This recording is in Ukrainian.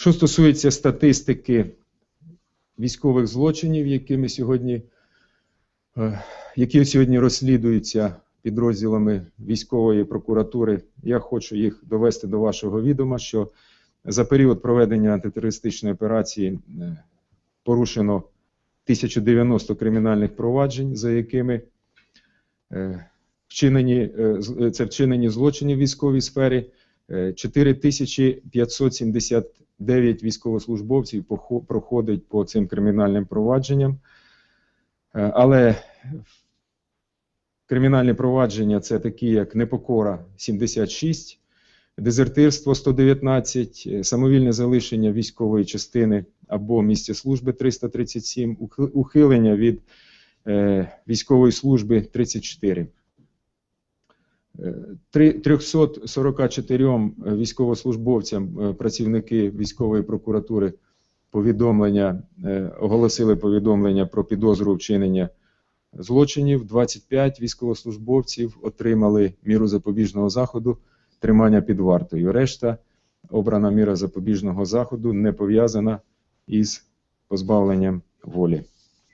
Що стосується статистики військових злочинів, які ми сьогодні, е, які сьогодні розслідуються підрозділами військової прокуратури, я хочу їх довести до вашого відома, що за період проведення антитерористичної операції е, порушено 1090 кримінальних проваджень, за якими е, вчинені, це вчинені злочини в військовій сфері, 4570 9 військовослужбовців проходить по цим кримінальним провадженням. Е, але кримінальні провадження це такі, як непокора 76, дезертирство 119, е, самовільне залишення військової частини або місця служби 337, ухилення від е, військової служби 34. Е, три- 344 військовослужбовцям е, працівники військової прокуратури повідомлення е, оголосили повідомлення про підозру вчинення злочинів. 25 військовослужбовців отримали міру запобіжного заходу тримання під вартою. Решта обрана міра запобіжного заходу не пов'язана із позбавленням волі.